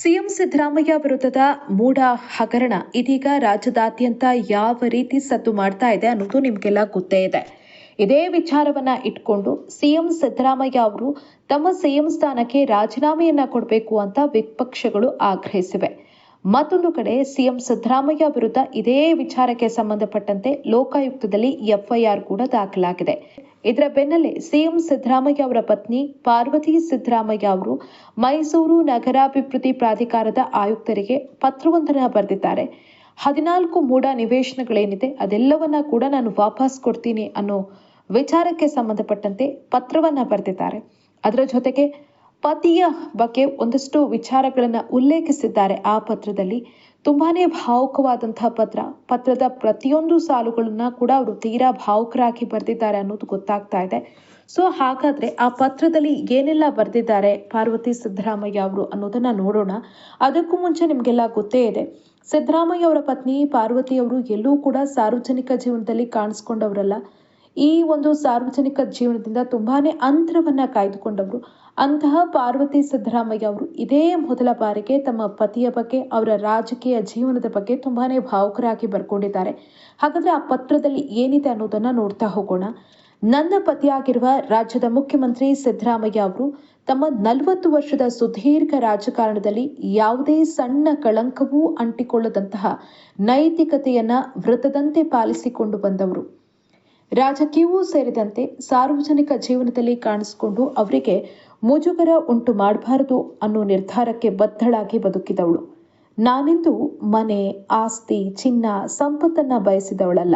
CM Siddaramaiah ವಿರುದ್ಧದ ಮೂಢ ಹಗರಣ ಇದೀಗ ರಾಜ್ಯದಾದ್ಯಂತ ಯಾವ ರೀತಿ ಸದ್ದು ಮಾಡ್ತಾ ಇದೆ ಅನ್ನೋದು ನಿಮಗೆಲ್ಲ ಗೊತ್ತೇ ಇದೆ. ಇದೇ ವಿಚಾರವನ್ನ ಇಟ್ಕೊಂಡು ಸಿಎಂ ಸಿದ್ದರಾಮಯ್ಯ ಅವರು ತಮ್ಮ ಸಿಎಂ ಸ್ಥಾನಕ್ಕೆ ರಾಜೀನಾಮೆಯನ್ನ ಕೊಡಬೇಕು ಅಂತ ವಿಪಕ್ಷಗಳು ಆಗ್ರಹಿಸಿವೆ. ಮತ್ತೊಂದು ಕಡೆ ಸಿಎಂ ಸಿದ್ದರಾಮಯ್ಯ ವಿರುದ್ಧ ಇದೇ ವಿಚಾರಕ್ಕೆ ಸಂಬಂಧಪಟ್ಟಂತೆ ಲೋಕಾಯುಕ್ತದಲ್ಲಿ ಎಫ್ಐಆರ್ ಕೂಡ ದಾಖಲಾಗಿದೆ. ಇದರ ಬೆನ್ನಲ್ಲೇ ಸಿಎಂ ಸಿದ್ದರಾಮಯ್ಯ ಅವರ ಪತ್ನಿ ಪಾರ್ವತಿ ಸಿದ್ದರಾಮಯ್ಯ ಅವರು ಮೈಸೂರು ನಗರಾಭಿವೃದ್ಧಿ ಪ್ರಾಧಿಕಾರದ ಆಯುಕ್ತರಿಗೆ ಪತ್ರವೊಂದನ್ನು ಬರೆದಿದ್ದಾರೆ. ಹದಿನಾಲ್ಕು ಮೂಡ ನಿವೇಶನಗಳೇನಿದೆ ಅದೆಲ್ಲವನ್ನ ಕೂಡ ನಾನು ವಾಪಸ್ ಕೊಡ್ತೀನಿ ಅನ್ನೋ ವಿಚಾರಕ್ಕೆ ಸಂಬಂಧಪಟ್ಟಂತೆ ಪತ್ರವನ್ನ ಬರೆದಿದ್ದಾರೆ. ಅದರ ಜೊತೆಗೆ ಪತಿಯ ಬಗ್ಗೆ ಒಂದಷ್ಟು ವಿಚಾರಗಳನ್ನು ಉಲ್ಲೇಖಿಸಿದ್ದಾರೆ. ಆ ಪತ್ರದಲ್ಲಿ ತುಂಬಾನೇ ಭಾವುಕವಾದಂತಹ ಪತ್ರ. ಪತ್ರದ ಪ್ರತಿಯೊಂದು ಸಾಲುಗಳನ್ನ ಕೂಡ ಅವರು ತೀರಾ ಭಾವುಕರಾಗಿ ಬರೆದಿದ್ದಾರೆ ಅನ್ನೋದು ಗೊತ್ತಾಗ್ತಾ ಇದೆ. ಸೊ, ಹಾಗಾದ್ರೆ ಆ ಪತ್ರದಲ್ಲಿ ಏನೆಲ್ಲ ಬರೆದಿದ್ದಾರೆ ಪಾರ್ವತಿ ಸಿದ್ದರಾಮಯ್ಯ ಅವರು ಅನ್ನೋದನ್ನ ನೋಡೋಣ. ಅದಕ್ಕೂ ಮುಂಚೆ ನಿಮ್ಗೆಲ್ಲ ಗೊತ್ತೇ ಇದೆ. ಸಿದ್ದರಾಮಯ್ಯ ಅವರ ಪತ್ನಿ ಪಾರ್ವತಿ ಅವರು ಎಲ್ಲೂ ಕೂಡ ಸಾರ್ವಜನಿಕ ಜೀವನದಲ್ಲಿ ಕಾಣಿಸ್ಕೊಂಡವರಲ್ಲ. ಈ ಒಂದು ಸಾರ್ವಜನಿಕ ಜೀವನದಿಂದ ತುಂಬಾನೇ ಅಂತರವನ್ನ ಕಾಯ್ದುಕೊಂಡವರು. ಅಂತಹ ಪಾರ್ವತಿ ಸಿದ್ದರಾಮಯ್ಯ ಅವರು ಇದೇ ಮೊದಲ ಬಾರಿಗೆ ತಮ್ಮ ಪತಿಯ ಬಗ್ಗೆ, ಅವರ ರಾಜಕೀಯ ಜೀವನದ ಬಗ್ಗೆ ತುಂಬಾನೇ ಭಾವುಕರಾಗಿ ಬರ್ಕೊಂಡಿದ್ದಾರೆ. ಹಾಗಾದ್ರೆ ಆ ಪತ್ರದಲ್ಲಿ ಏನಿದೆ ಅನ್ನೋದನ್ನ ನೋಡ್ತಾ ಹೋಗೋಣ. ನನ್ನ ಪತಿಯಾಗಿರುವ ರಾಜ್ಯದ ಮುಖ್ಯಮಂತ್ರಿ ಸಿದ್ದರಾಮಯ್ಯ ಅವರು ತಮ್ಮ ನಲವತ್ತು ವರ್ಷದ ಸುದೀರ್ಘ ರಾಜಕಾರಣದಲ್ಲಿ ಯಾವುದೇ ಸಣ್ಣ ಕಳಂಕವೂ ಅಂಟಿಕೊಳ್ಳದಂತಹ ನೈತಿಕತೆಯನ್ನ ವೃತದಂತೆ ಪಾಲಿಸಿಕೊಂಡು ಬಂದವರು. ರಾಜಕೀಯವೂ ಸೇರಿದಂತೆ ಸಾರ್ವಜನಿಕ ಜೀವನದಲ್ಲಿ ಕಾಣಿಸಿಕೊಂಡು ಅವರಿಗೆ ಮುಜುಗರ ಉಂಟು ಮಾಡಬಾರದು ಅನ್ನೋ ನಿರ್ಧಾರಕ್ಕೆ ಬದ್ಧಳಾಗಿ ಬದುಕಿದವಳು. ನಾನಿಂದು ಮನೆ, ಆಸ್ತಿ, ಚಿನ್ನ, ಸಂಪತ್ತನ್ನ ಬಯಸಿದವಳಲ್ಲ.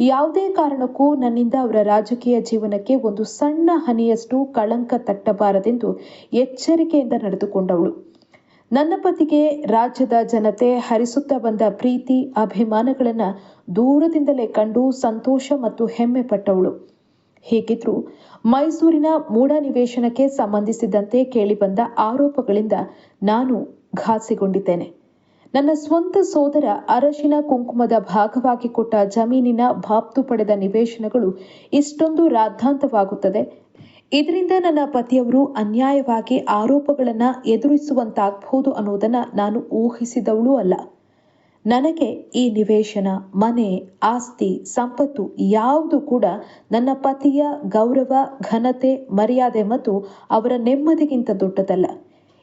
ಯಾವುದೇ ಕಾರಣಕ್ಕೂ ನನ್ನಿಂದ ಅವರ ರಾಜಕೀಯ ಜೀವನಕ್ಕೆ ಒಂದು ಸಣ್ಣ ಹನಿಯಷ್ಟು ಕಳಂಕ ತಟ್ಟಬಾರದೆಂದು ಎಚ್ಚರಿಕೆಯಿಂದ ನಡೆದುಕೊಂಡವಳು. ನನ್ನ ಪತಿಗೆ ರಾಜ್ಯದ ಜನತೆ ಹರಿಸುತ್ತಾ ಬಂದ ಪ್ರೀತಿ, ಅಭಿಮಾನಗಳನ್ನು ದೂರದಿಂದಲೇ ಕಂಡು ಸಂತೋಷ ಮತ್ತು ಹೆಮ್ಮೆ ಪಟ್ಟವಳು. ಹೇಗಿದ್ರು ಮೈಸೂರಿನ ಮೂಢ ನಿವೇಶನಕ್ಕೆ ಸಂಬಂಧಿಸಿದಂತೆ ಕೇಳಿಬಂದ ಆರೋಪಗಳಿಂದ ನಾನು ಘಾಸಿಗೊಂಡಿದ್ದೇನೆ. ನನ್ನ ಸ್ವಂತ ಸೋದರ ಅರಶಿನ ಕುಂಕುಮದ ಭಾಗವಾಗಿ ಕೊಟ್ಟ ಜಮೀನಿನ ಬಾಪ್ತು ಪಡೆದ ನಿವೇಶನಗಳು ಇಷ್ಟೊಂದು ರಾದ್ಧಾಂತವಾಗುತ್ತದೆ. ಇದರಿಂದ ನನ್ನ ಪತಿಯವರು ಅನ್ಯಾಯವಾಗಿ ಆರೋಪಗಳನ್ನು ಎದುರಿಸುವಂತಾಗಬಹುದು ಅನ್ನೋದನ್ನ ನಾನು ಊಹಿಸಿದವಳೂ ಅಲ್ಲ. ನನಗೆ ಈ ನಿವೇಶನ, ಮನೆ, ಆಸ್ತಿ, ಸಂಪತ್ತು ಯಾವುದು ಕೂಡ ನನ್ನ ಪತಿಯ ಗೌರವ, ಘನತೆ, ಮರ್ಯಾದೆ ಮತ್ತು ಅವರ ನೆಮ್ಮದಿಗಿಂತ ದೊಡ್ಡದಲ್ಲ.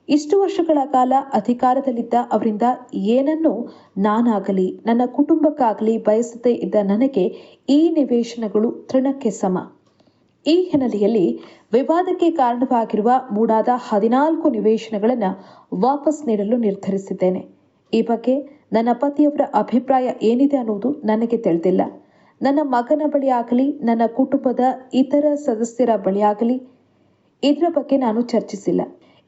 ಇಷ್ಟು ವರ್ಷಗಳ ಕಾಲ ಅಧಿಕಾರದಲ್ಲಿದ್ದ ಅವರಿಂದ ಏನನ್ನೂ ನಾನಾಗಲಿ, ನನ್ನ ಕುಟುಂಬಕ್ಕಾಗಲಿ ಬಯಸದೇ ಇದ್ದ ನನಗೆ ಈ ನಿವೇಶನಗಳು ತೃಣಕ್ಕೆ ಸಮ. ಈ ಹಿನ್ನೆಲೆಯಲ್ಲಿ ವಿವಾದಕ್ಕೆ ಕಾರಣವಾಗಿರುವ ಮೂಡಾದ ಹದಿನಾಲ್ಕು ನಿವೇಶನಗಳನ್ನು ವಾಪಸ್ ನೀಡಲು ನಿರ್ಧರಿಸಿದ್ದೇನೆ. ಈ ಬಗ್ಗೆ ನನ್ನ ಪತಿಯವರ ಅಭಿಪ್ರಾಯ ಏನಿದೆ ಅನ್ನೋದು ನನಗೆ ತಿಳಿದಿಲ್ಲ. ನನ್ನ ಮಗನ ಬಳಿ ಆಗಲಿ, ನನ್ನ ಕುಟುಂಬದ ಇತರ ಸದಸ್ಯರ ಬಳಿಯಾಗಲಿ ಇದರ ಬಗ್ಗೆ ನಾನು ಚರ್ಚಿಸಿಲ್ಲ.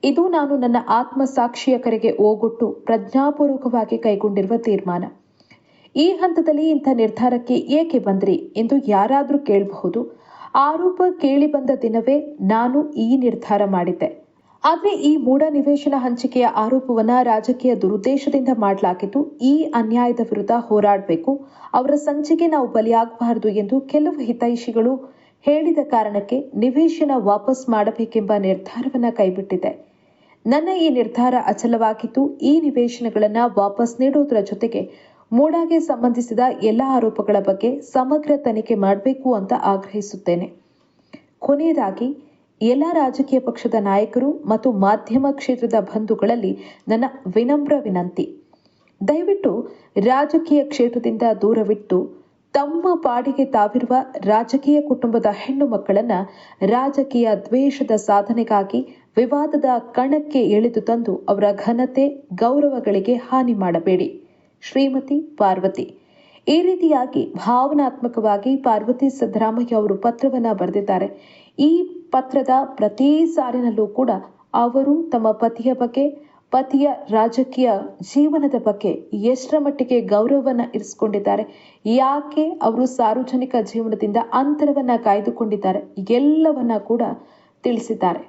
ಇದು ನಾನು ನನ್ನ ಆತ್ಮ ಸಾಕ್ಷಿಯ ಕರೆಗೆ ಓಗೊಟ್ಟು ಪ್ರಜ್ಞಾಪೂರ್ವಕವಾಗಿ ಕೈಗೊಂಡಿರುವ ತೀರ್ಮಾನ. ಈ ಹಂತದಲ್ಲಿ ಇಂಥ ನಿರ್ಧಾರಕ್ಕೆ ಏಕೆ ಬಂದ್ರಿ ಎಂದು ಯಾರಾದರೂ ಕೇಳಬಹುದು. ಆರೋಪ ಕೇಳಿ ಬಂದ ದಿನವೇ ನಾನು ಈ ನಿರ್ಧಾರ ಮಾಡಿದ್ದೆ. ಆದರೆ ಈ ಮೂಢ ನಿವೇಶನ ಹಂಚಿಕೆಯ ಆರೋಪವನ್ನ ರಾಜಕೀಯ ದುರುದ್ದೇಶದಿಂದ ಮಾಡಲಾಗಿದ್ದು ಈ ಅನ್ಯಾಯದ ವಿರುದ್ಧ ಹೋರಾಡಬೇಕು, ಅವರ ಸಂಚಿಗೆ ನಾವು ಬಲಿಯಾಗಬಾರದು ಎಂದು ಕೆಲವು ಹಿತೈಷಿಗಳು ಹೇಳಿದ ಕಾರಣಕ್ಕೆ ನಿವೇಶನ ವಾಪಸ್ ಮಾಡಬೇಕೆಂಬ ನಿರ್ಧಾರವನ್ನ ಕೈಬಿಟ್ಟಿದೆ. ನನ್ನ ಈ ನಿರ್ಧಾರ ಅಚಲವಾಗಿದ್ದು ಈ ನಿವೇಶನಗಳನ್ನು ವಾಪಸ್ ನೀಡುವುದರ ಜೊತೆಗೆ ಮೂಡಾಗೆ ಸಂಬಂಧಿಸಿದ ಎಲ್ಲ ಆರೋಪಗಳ ಬಗ್ಗೆ ಸಮಗ್ರ ತನಿಖೆ ಮಾಡಬೇಕು ಅಂತ ಆಗ್ರಹಿಸುತ್ತೇನೆ. ಕೊನೆಯದಾಗಿ, ಎಲ್ಲ ರಾಜಕೀಯ ಪಕ್ಷದ ನಾಯಕರು ಮತ್ತು ಮಾಧ್ಯಮ ಕ್ಷೇತ್ರದ ಬಂಧುಗಳಲ್ಲಿ ನನ್ನ ವಿನಮ್ರ ವಿನಂತಿ. ದಯವಿಟ್ಟು ರಾಜಕೀಯ ಕ್ಷೇತ್ರದಿಂದ ದೂರವಿಟ್ಟು ತಮ್ಮ ಪಾಡಿಗೆ ತಾವಿರುವ ರಾಜಕೀಯ ಕುಟುಂಬದ ಹೆಣ್ಣು ಮಕ್ಕಳನ್ನ ರಾಜಕೀಯ ದ್ವೇಷದ ಸಾಧನೆಗಾಗಿ ವಿವಾದದ ಕಣಕ್ಕೆ ಎಳೆದು ತಂದು ಅವರ ಘನತೆ, ಗೌರವಗಳಿಗೆ ಹಾನಿ ಮಾಡಬೇಡಿ. ಶ್ರೀಮತಿ ಪಾರ್ವತಿ. ಈ ರೀತಿಯಾಗಿ ಭಾವನಾತ್ಮಕವಾಗಿ ಪಾರ್ವತಿ ಸಿದ್ದರಾಮಯ್ಯ ಅವರು ಪತ್ರವನ್ನ ಬರೆದಿದ್ದಾರೆ. ಈ ಪತ್ರದ ಪ್ರತಿ ಸಾಲಿನಲ್ಲೂ ಕೂಡ ಅವರು ತಮ್ಮ ಪತಿಯ ಬಗ್ಗೆ, ಪತಿಯ ರಾಜಕೀಯ ಜೀವನದ ಬಗ್ಗೆ ಎಷ್ಟರ ಮಟ್ಟಿಗೆ ಗೌರವವನ್ನ ಇರಿಸಿಕೊಂಡಿದ್ದಾರೆ, ಯಾಕೆ ಅವರು ಸಾರ್ವಜನಿಕ ಜೀವನದಿಂದ ಅಂತರವನ್ನ ಕಾಯ್ದುಕೊಂಡಿದ್ದಾರೆ, ಎಲ್ಲವನ್ನ ಕೂಡ ತಿಳಿಸಿದ್ದಾರೆ.